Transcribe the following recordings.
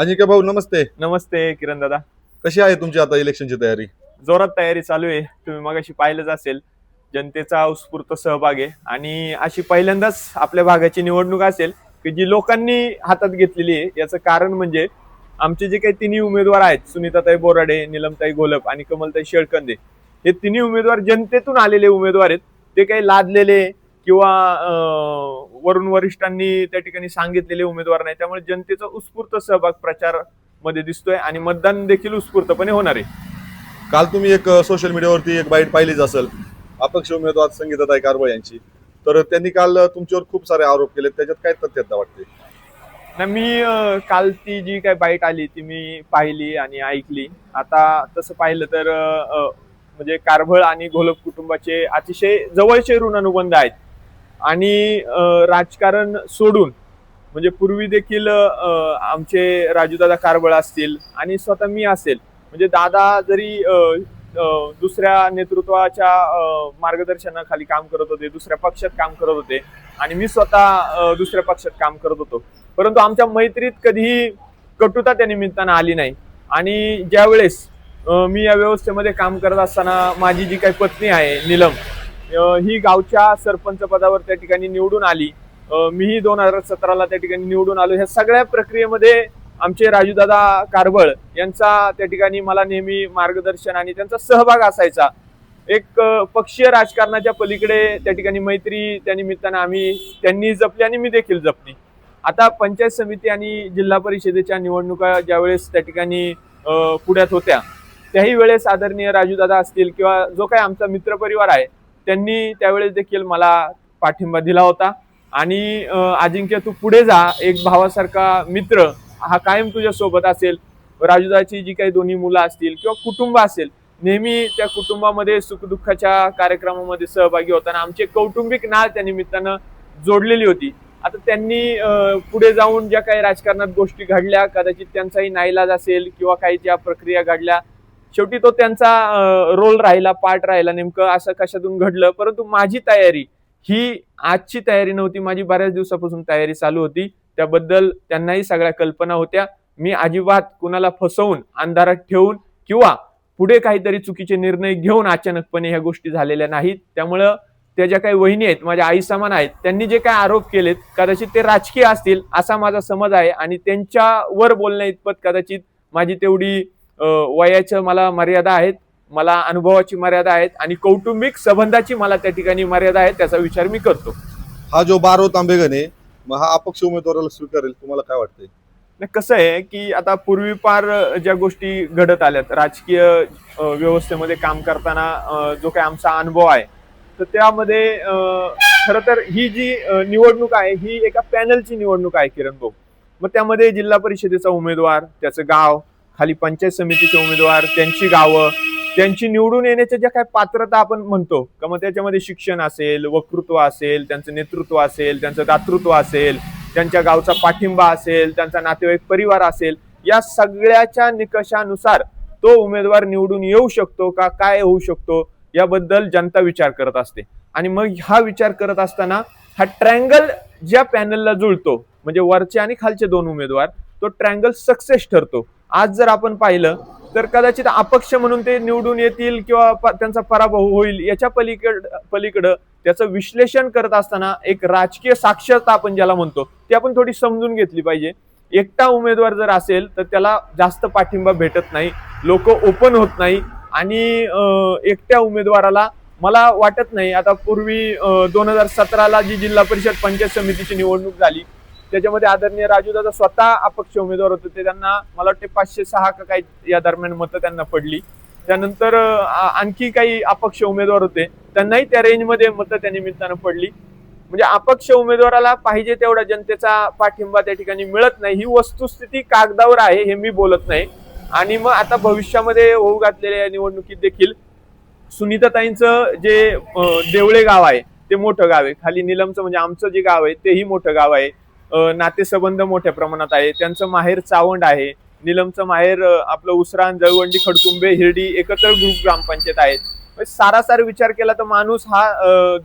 अजिंक्य भाऊ नमस्ते. नमस्ते किरण दादा. कशी आहे तुमची आता इलेक्शनची तयारी? जोरात तयारी चालू आहे. तुम्ही मगाशी पाहिलंच असेल जनतेचा उत्स्फूर्त सहभाग आहे. आणि अशी पहिल्यांदाच आपल्या भागाची निवडणूक असेल की जी लोकांनी हातात घेतलेली आहे. याचं कारण म्हणजे आमचे जे काही तिन्ही उमेदवार आहेत सुनीताताई बोराडे निलमताई घोलप आणि कमलताई शेळकंदे हे तिन्ही उमेदवार जनतेतून आलेले उमेदवार आहेत. ते काही लादलेले किंवा वरून वरिष्ठांनी त्या ठिकाणी सांगितलेले उमेदवार नाही. त्यामुळे जनतेचा उत्स्फूर्त सहभाग प्रचारमध्ये दिसतोय आणि मतदान देखील उत्स्फूर्तपणे होणार आहे. काल तुम्ही एक सोशल मीडियावरती एक बाईट पाहिलीच असेल. अपक्ष उमेदवार संगीताताई कारबळ यांची. तर त्यांनी काल तुमच्यावर खूप सारे आरोप केले त्याच्यात काय तथ्यता वाटते ना मी काल ती जी काय बाईट आली ती मी पाहिली आणि ऐकली. आता तसं पाहिलं तर म्हणजे कारभळ आणि घोलप कुटुंबाचे अतिशय जवळचे ऋणानुबंध आहेत. आणि राजकारण सोडून म्हणजे पूर्वी देखील आमचे राजूदादा कारबळ असतील आणि स्वतः मी असेल म्हणजे दादा जरी दुसऱ्या नेतृत्वाच्या मार्गदर्शनाखाली काम करत होते दुसऱ्या पक्षात काम करत होते आणि मी स्वतः दुसऱ्या पक्षात काम करत होतो. परंतु आमच्या मैत्रीत कधीही कटुता त्या निमित्तानं आली नाही. आणि ज्यावेळेस मी या व्यवस्थेमध्ये काम करत असताना माझी जी काही पत्नी आहे निलम ही गावच्या सरपंच पदावर त्या ठिकाणी निवडून आली. मीही दोन हजार सतराला त्या ठिकाणी निवडून आलो. ह्या सगळ्या प्रक्रियेमध्ये आमचे राजूदादा कारबळ यांचा त्या ठिकाणी मला नेहमी मार्गदर्शन आणि त्यांचा सहभाग असायचा. एक पक्षीय राजकारणाच्या पलीकडे त्या ठिकाणी मैत्री त्या निमित्तानं आम्ही त्यांनी जपली आणि मी देखील जपली. आता पंचायत समिती आणि जिल्हा परिषदेच्या निवडणुका ज्यावेळेस त्या ठिकाणी पुढ्यात पुण्यात होत्या त्याही वेळेस आदरणीय राजूदादा असतील किंवा जो काही आमचा मित्रपरिवार आहे त्यांनी त्यावेळेस देखील मला पाठिंबा दिला होता. आणि अजिंक्य तू पुढे जा. एक भावासारखा मित्र हा कायम तुझ्या सोबत असेल. राजूदाची जी काही दोन्ही मुलं असतील किंवा कुटुंब असेल नेहमी त्या कुटुंबामध्ये सुखदुःखाच्या कार्यक्रमामध्ये सहभागी होताना आमचे कौटुंबिक नाळ त्या निमित्तानं जोडलेली होती. आता त्यांनी पुढे जाऊन ज्या काही राजकारणात गोष्टी घडल्या कदाचित त्यांचाही नाईलाज असेल किंवा काही ज्या प्रक्रिया घडल्या शेवटी तो त्यांचा रोल राहिला पार्ट राहिला नेमकं असं कशातून घडलं? परंतु माझी तयारी ही आजची तयारी नव्हती. माझी बऱ्याच दिवसापासून तयारी चालू होती. त्याबद्दल त्यांनाही सगळ्या कल्पना होत्या. मी अजिबात कुणाला फसवून अंधारात ठेवून किंवा पुढे काहीतरी चुकीचे निर्णय घेऊन अचानकपणे ह्या गोष्टी झालेल्या नाहीत. त्यामुळं त्या ज्या काही वहिनी आहेत माझ्या आई समान आहेत त्यांनी जे काही आरोप केलेत कदाचित ते राजकीय असतील असा माझा समज आहे. आणि त्यांच्यावर बोलण्या इतपत कदाचित माझी तेवढी वयाच्या मला मर्यादा आहेत मला अनुभवाची मर्यादा आहेत आणि कौटुंबिक संबंधाची मला त्या ठिकाणी मर्यादा आहे त्याचा विचार मी करतो. हा जो बारो तांबेगण हा अपक्ष उमेदवाराला स्वीकारेल तुम्हाला काय वाटतंय? नाही, कसं आहे की आता पूर्वीपार ज्या गोष्टी घडत आल्यात राजकीय व्यवस्थेमध्ये काम करताना जो काही आमचा अनुभव आहे तर त्यामध्ये खरं तर ही जी निवडणूक आहे ही एका पॅनलची निवडणूक आहे किरण भाऊ. मग त्यामध्ये जिल्हा परिषदेचा उमेदवार त्याचं गाव खाली पंचायत समितीचे उमेदवार त्यांची गावं त्यांची निवडून येण्याच्या ज्या काही पात्रता आपण म्हणतो का मग त्याच्यामध्ये शिक्षण असेल वक्तृत्व असेल त्यांचं नेतृत्व असेल त्यांचं दातृत्व असेल त्यांच्या गावचा पाठिंबा असेल त्यांचा नातेवाईक परिवार असेल या सगळ्याच्या निकषानुसार तो उमेदवार निवडून येऊ शकतो का काय होऊ शकतो याबद्दल जनता विचार करत असते. आणि मग हा विचार करत असताना हा ट्रँगल ज्या पॅनलला जुळतो म्हणजे वरचे आणि खालचे दोन उमेदवार तो ट्रँगल सक्सेस ठरतो. आज जर आपण पाहिलं तर कदाचित अपक्ष म्हणून ते निवडून येतील किंवा प- त्यांचा पराभव होईल याच्या पलीकड पलीकडं त्याचं विश्लेषण करत असताना एक राजकीय साक्षरता आपण ज्याला म्हणतो ती आपण थोडी समजून घेतली पाहिजे. एकटा उमेदवार जर असेल तर त्याला जास्त पाठिंबा भेटत नाही लोक ओपन होत नाही आणि एकट्या उमेदवाराला मला वाटत नाही. आता पूर्वी दोन हजार सतराला जी जिल्हा परिषद पंचायत समितीची निवडणूक झाली त्याच्यामध्ये आदरणीय राजूदादा स्वतः अपक्ष उमेदवार होते ते त्यांना मला वाटते पाचशे सहा का काही या दरम्यान मतं त्यांना पडली. त्यानंतर आणखी काही अपक्ष उमेदवार होते त्यांनाही त्या रेंजमध्ये मतं त्या निमित्तानं पडली. म्हणजे अपक्ष उमेदवाराला पाहिजे तेवढा जनतेचा पाठिंबा त्या ठिकाणी मिळत नाही. ही वस्तुस्थिती कागदावर आहे हे मी बोलत नाही. आणि मग आता भविष्यामध्ये होऊ घातलेल्या या निवडणुकीत देखील सुनीताताईंचं जे देवळे गाव आहे ते मोठं गाव आहे. खाली निलमचं म्हणजे आमचं जे गाव आहे तेही मोठं गाव आहे. नातेसंबंध मोठ्या प्रमाणात आहे. त्यांचं माहेर चावंड आहे. निलमचं माहेर आपलं उसरान जळवंडी खडकुंबे हिरडी एकत्र ग्रुप ग्रामपंचायत आहेत. म्हणजे सारासार विचार केला तर माणूस हा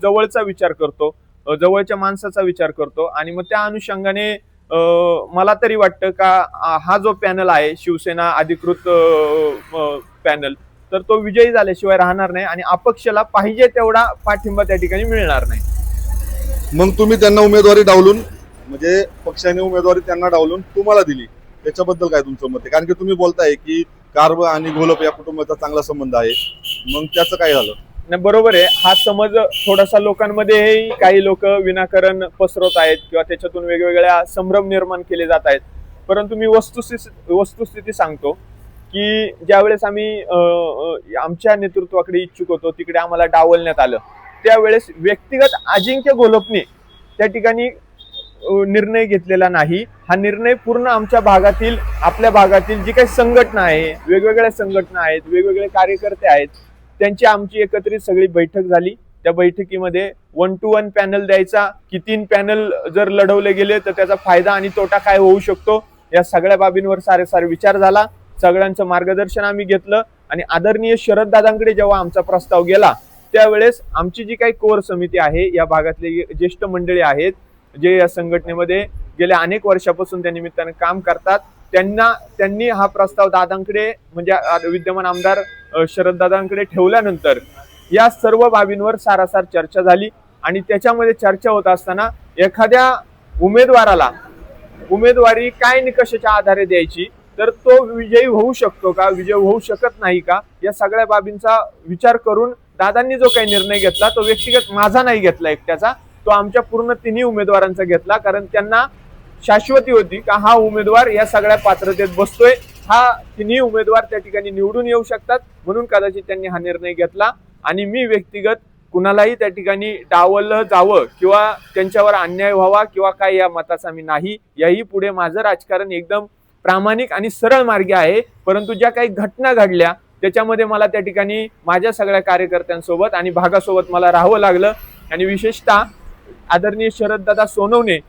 जवळचा विचार करतो. जवळच्या माणसाचा विचार करतो. आणि मग त्या अनुषंगाने मला तरी वाटतं का हा जो पॅनल आहे शिवसेना अधिकृत पॅनल तर तो विजयी झाल्याशिवाय राहणार नाही आणि अपक्षला पाहिजे तेवढा पाठिंबा त्या ठिकाणी मिळणार नाही. मग तुम्ही त्यांना उमेदवारी डावलून म्हणजे पक्षाने उमेदवारी त्यांना डावलून तुम्हाला दिली. त्याच्याबद्दल काय तुमचं मत आहे? कारण की तुम्ही बोलताय की कार्ब आणि घोलप या कुटुंबाचा चांगला संबंध आहे. मग त्याचं काय झालं? नाही बरोबर आहे. हा समज थोडासा लोकांमध्ये काही लोक विनाकारण पसरवत आहेत किंवा त्याच्यातून वेगवेगळ्या संभ्रम निर्माण केले जात आहेत. परंतु मी वस्तुस्थिती वस्तुस्थिती सांगतो की ज्यावेळेस आम्ही आमच्या नेतृत्वाकडे इच्छुक होतो तिकडे आम्हाला डावलण्यात आलं त्यावेळेस व्यक्तिगत अजिंक्य गोलपने त्या ठिकाणी निर्णय घेतलेला नाही. हा निर्णय पूर्ण आमच्या भागातील आपल्या भागातील जी काही संघटना आहे वेगवेगळ्या संघटना आहेत वेगवेगळे कार्यकर्ते आहेत त्यांची आमची एकत्रित सगळी बैठक झाली. त्या बैठकीमध्ये वन टू वन पॅनल द्यायचा की तीन पॅनल जर लढवले गेले तर त्याचा फायदा आणि तोटा काय होऊ शकतो या सगळ्या बाबींवर सारे सारे विचार झाला. सगळ्यांचं मार्गदर्शन आम्ही घेतलं आणि आदरणीय शरद दादांकडे जेव्हा आमचा प्रस्ताव गेला त्यावेळेस आमची जी काही कोर समिती आहे या भागातले ज्येष्ठ मंडळी आहेत जे या संघटनेमध्ये गेल्या अनेक वर्षापासून त्या निमित्तानं काम करतात त्यांना त्यांनी हा प्रस्ताव दादांकडे म्हणजे विद्यमान आमदार शरद दादांकडे ठेवल्यानंतर या सर्व बाबींवर सारासार चर्चा झाली आणि त्याच्यामध्ये चर्चा होत असताना एखाद्या उमेदवाराला उमेदवारी काय निकषाच्या आधारे द्यायची तर तो विजयी होऊ शकतो का विजय होऊ शकत नाही का या सगळ्या बाबींचा विचार करून दादांनी जो काही निर्णय घेतला तो व्यक्तिगत माझा नाही घेतला एकट्याचा. तो आमच्या पूर्ण तिन्ही उमेदवारांचा घेतला कारण त्यांना शाश्वती होती का हा उमेदवार या सगळ्या पात्रतेत बसतोय. हा तिन्ही उमेदवार त्या ठिकाणी निवडून येऊ शकतात म्हणून कदाचित त्यांनी हा निर्णय घेतला. आणि मी व्यक्तिगत कुणालाही त्या ठिकाणी डावलं जावं किंवा त्यांच्यावर अन्याय व्हावा किंवा काय या मताचा मी नाही याही पुढे माझं राजकारण एकदम प्रामाणिक आणि सरळ मार्गी आहे. परंतु ज्या काही घटना घडल्या त्याच्यामध्ये मला त्या ठिकाणी माझ्या सगळ्या कार्यकर्त्यांसोबत आणि भागासोबत मला राहावं लागलं. आणि विशेषतः आदरणीय शरददादा सोनवणे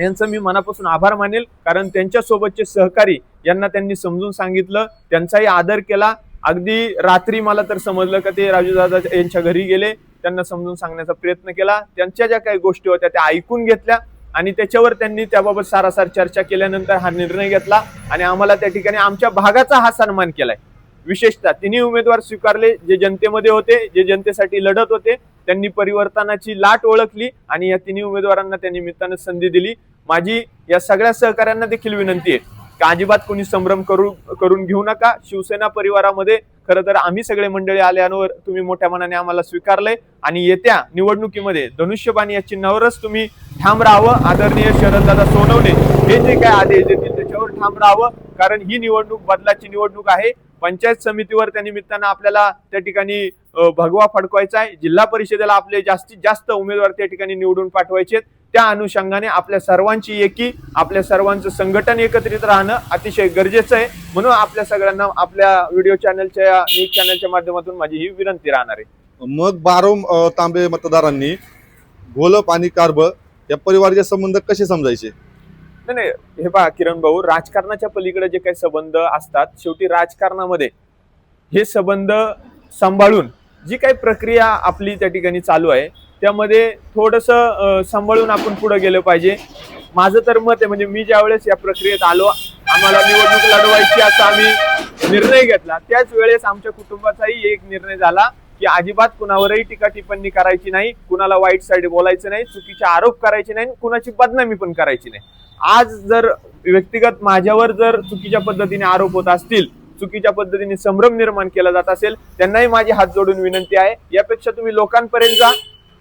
यांचं मी मनापासून आभार मानेल. कारण त्यांच्यासोबतचे सहकारी यांना त्यांनी समजून सांगितलं. त्यांचाही आदर केला. अगदी रात्री मला तर समजलं का ते राजूदादा यांच्या घरी गेले. त्यांना समजून सांगण्याचा प्रयत्न केला. त्यांच्या ज्या काही गोष्टी होत्या त्या ऐकून घेतल्या. आणि त्याच्यावर त्यांनी त्याबाबत सारासार चर्चा केल्यानंतर हा निर्णय घेतला. आणि आम्हाला त्या ठिकाणी आमच्या भागाचा हा सन्मान केलाय. विशेषतः तिन्ही उमेदवार स्वीकारले जे जनतेमध्ये होते जे जनतेसाठी लढत होते त्यांनी परिवर्तनाची लाट ओळखली आणि या तिन्ही उमेदवारांना त्या निमित्तानं संधी दिली. माझी या सगळ्या सहकाऱ्यांना देखील विनंती आहे की अजिबात कोणी संभ्रम करू करून घेऊ नका. शिवसेना परिवारामध्ये खरं तर आम्ही सगळे मंडळी आल्यावर तुम्ही मोठ्या मनाने आम्हाला स्वीकारले आणि येत्या निवडणुकीमध्ये धनुष्यबाणी या चिन्हावरच तुम्ही ठाम राहावं. आदरणीय शरददादा सोनवणे हे जे काय आदेश देतील त्याच्यावर ठाम राहावं. कारण ही निवडणूक बदलाची निवडणूक आहे. पंचायत समितीवर त्या निमित्तानं आपल्याला त्या ठिकाणी भगवा फडकवायचा आहे. जिल्हा परिषदेला आपले जास्तीत जास्त उमेदवार त्या ठिकाणी निवडून पाठवायचे आहेत. त्या अनुषंगाने आपल्या सर्वांची एकी आपल्या सर्वांचं संघटन एकत्रित राहणं अतिशय गरजेचं आहे. म्हणून आपल्या सगळ्यांना आपल्या व्हिडिओ चॅनलच्या न्यूज चॅनलच्या माध्यमातून माझी ही विनंती राहणार आहे. मग बारो तांबे मतदारांनी घोलप आणि कार्ब या परिवाराचे संबंध कसे समजायचे? नाही नाही हे पहा किरण भाऊ राजकारणाच्या पलीकडे जे काही संबंध असतात शेवटी राजकारणामध्ये हे संबंध सांभाळून जी काही प्रक्रिया आपली त्या ठिकाणी चालू आहे त्यामध्ये थोडस सांभाळून आपण पुढे गेलं पाहिजे. माझं तर मत आहे म्हणजे मी ज्यावेळेस या प्रक्रियेत आलो आम्हाला निवडणूक लढवायची असा आम्ही निर्णय घेतला. त्याच वेळेस आमच्या कुटुंबाचाही एक निर्णय झाला की अजिबात कुणावरही टीका टिप्पणी करायची नाही कुणाला वाईट साईड बोलायचं नाही चुकीचे आरोप करायचे नाही कुणाची बदनामी पण करायची नाही. आज जर व्यक्तिगत माझ्यावर जर चुकीच्या पद्धतीने आरोप होत असतील चुकीच्या पद्धतीने संभ्रम निर्माण केला जात असेल त्यांनाही माझी हात जोडून विनंती आहे. यापेक्षा तुम्ही लोकांपर्यंत जा.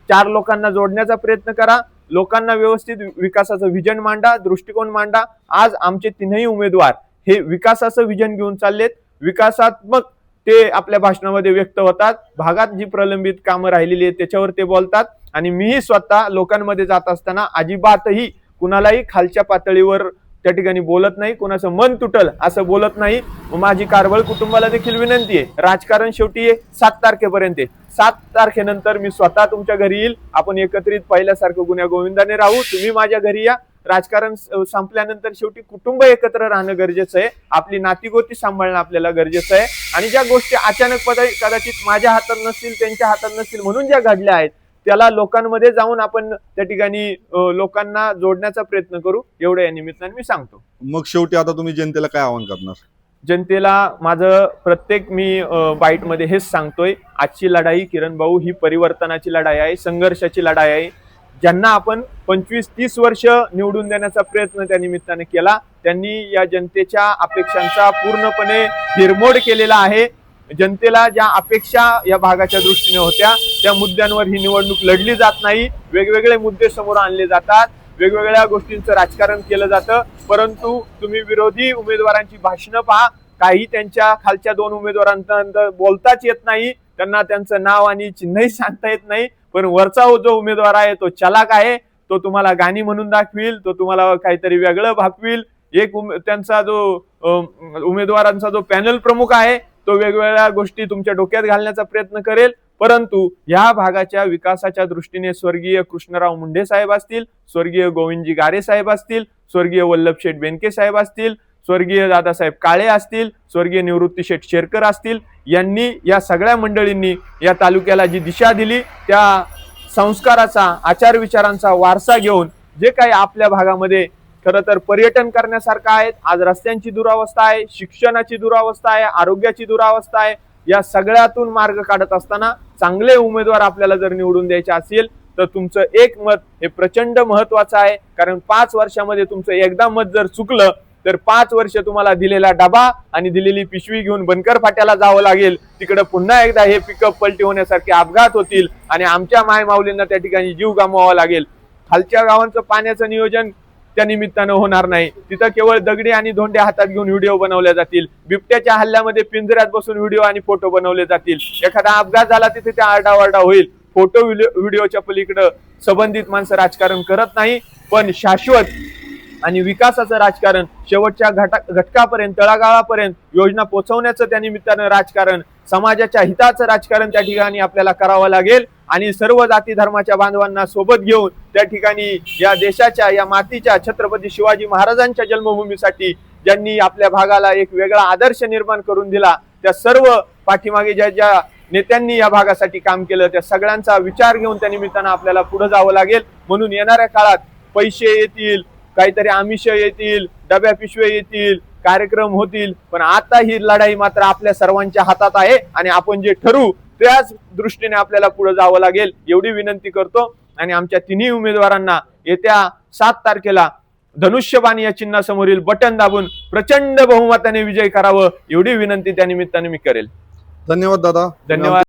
चार लोकांना जोडण्याचा प्रयत्न करा. लोकांना व्यवस्थित विकासाचं विजन मांडा दृष्टिकोन मांडा. आज आमचे तीनही उमेदवार हे विकासाचं विजन घेऊन चाललेत. विकासात्मक ते आपल्या भाषणामध्ये व्यक्त होतात. भागात जी प्रलंबित कामं राहिलेली आहेत त्याच्यावर ते बोलतात. आणि मीही स्वतः लोकांमध्ये जात असताना अजिबातही कुणालाही खालच्या पातळीवर त्या ठिकाणी बोलत नाही कोणाचं मन तुटल असं बोलत नाही. माझी कारवळ कुटुंबाला देखील विनंती आहे. राजकारण शेवटी सात तारखेपर्यंत आहे. सात तारखेनंतर मी स्वतः तुमच्या घरी येईल. आपण एकत्रित पहिल्यासारखं गुन्ह्या गोविंदाने राहू. तुम्ही माझ्या घरी या. राजकारण स- संपल्यानंतर शेवटी कुटुंब एकत्र राहणं गरजेचं आहे. आपली नातीगोती सांभाळणं आपल्याला गरजेचं आहे. आणि ज्या गोष्टी अचानक कदाचित माझ्या हातात नसतील त्यांच्या हातात नसतील म्हणून ज्या घडल्या आहेत त्याला लोकांमध्ये जाऊन आपण त्या ठिकाणी लोकांना जोडण्याचा प्रयत्न करू एवढं या निमित्ताने मी सांगतो. मग शेवटी आता तुम्ही जनतेला काय आवाहन करणार? जनतेला माझं प्रत्येक मी बाईटमध्ये हेच सांगतोय आजची लढाई किरण भाऊ ही परिवर्तनाची लढाई आहे संघर्षाची लढाई आहे. ज्यांना आपण पंचवीस तीस वर्ष निवडून देण्याचा प्रयत्न त्या निमित्ताने केला त्यांनी या जनतेच्या अपेक्षांचा पूर्णपणे हिरमोड केलेला आहे. जनतेला ज्या अपेक्षा या भागाच्या दृष्टीने होत्या त्या मुद्द्यांवर ही निवडणूक लढली जात नाही. वेगवेगळे मुद्दे समोर आणले जातात. वेगवेगळ्या गोष्टींचं राजकारण केलं जातं. परंतु तुम्ही विरोधी उमेदवारांची भाषणं पहा. काही त्यांच्या खालच्या दोन उमेदवारांपर्यंत बोलताच येत नाही. त्यांना त्यांचं नाव आणि चिन्हही सांगता येत नाही. पण वरचा जो उमेदवार आहे तो चलाक आहे. तो तुम्हाला गाणी म्हणून दाखवील. तो तुम्हाला काहीतरी वेगळं भागवील एक उमे- त्यांचा जो उमेदवारांचा जो पॅनल प्रमुख आहे तो वेगवेगळ्या गोष्टी तुमच्या डोक्यात घालण्याचा प्रयत्न करेल. परंतु या भागाच्या विकासाच्या दृष्टीने स्वर्गीय कृष्णराव मुंडे साहेब असतील स्वर्गीय गोविंदजी गारे साहेब असतील स्वर्गीय वल्लभशेठ बेनके साहेब असतील स्वर्गीय दादासाहेब काळे असतील स्वर्गीय निवृत्ती शेठ शेरकर असतील यांनी या सगळ्या मंडळींनी या तालुक्याला जी दिशा दिली त्या संस्काराचा आचार विचारांचा वारसा घेऊन जे काही आपल्या भागामध्ये खरं तर पर्यटन करण्यासारखं आहे आज रस्त्यांची दुरावस्था आहे शिक्षणाची दुरावस्था आहे आरोग्याची दुरावस्था आहे. या सगळ्यातून मार्ग काढत असताना चांगले उमेदवार आपल्याला जर निवडून द्यायचे असेल तर तुमचं एक मत हे प्रचंड महत्वाचं आहे. कारण पाच वर्षामध्ये तुमचं एकदा मत जर चुकलं तर पाच वर्ष तुम्हाला दिलेला डबा आणि दिलेली पिशवी घेऊन बनकर फाट्याला जावं लागेल. तिकडे पुन्हा एकदा हे पिकअप पलटी होण्यासारखे अपघात होतील आणि आमच्या माय माऊलींना त्या ठिकाणी जीव गमवावा लागेल. खालच्या गावांचं पाण्याचं नियोजन त्या निमित्तानं होणार नाही. तिथं केवळ दगडी आणि धोंडे हातात घेऊन व्हिडिओ बनवले जातील. बिबट्याच्या हल्ल्यामध्ये पिंजऱ्यात बसून व्हिडिओ आणि फोटो बनवले जातील. एखादा अपघात झाला तिथे त्या आरडाओरडा होईल. फोटो व्हिडिओच्या पलीकडं संबंधित माणसं राजकारण करत नाही पण शाश्वत आणि विकासाचं राजकारण शेवटच्या घटा घटकापर्यंत तळागाळापर्यंत योजना पोहोचवण्याचं त्या निमित्तानं राजकारण समाजाच्या हिताचं राजकारण त्या ठिकाणी आपल्याला करावं लागेल. आणि सर्व जाती धर्माच्या बांधवांना सोबत घेऊन त्या ठिकाणी या देशाच्या या मातीच्या छत्रपती शिवाजी महाराजांच्या जन्मभूमीसाठी ज्यांनी आपल्या भागाला एक वेगळा आदर्श निर्माण करून दिला त्या सर्व पाठीमागे ज्या ज्या नेत्यांनी या भागासाठी काम केलं त्या सगळ्यांचा विचार घेऊन त्या निमित्तानं आपल्याला पुढे जावं लागेल. म्हणून येणाऱ्या काळात पैसे येतील काहीतरी आमिष येतील डब्या पिशव्या येतील कार्यक्रम होतील पण आता ही लढाई मात्र आपल्या सर्वांच्या हातात आहे आणि आपण जे ठरू त्याच दृष्टीने आपल्याला पुढे जावं लागेल एवढी विनंती करतो. आणि आमच्या तिन्ही उमेदवारांना येत्या सात तारखेला धनुष्यबाण या चिन्हासमोरील बटन दाबून प्रचंड बहुमताने विजय करावं एवढी विनंती त्या निमित्ताने मी करेल. धन्यवाद दादा. धन्यवाद.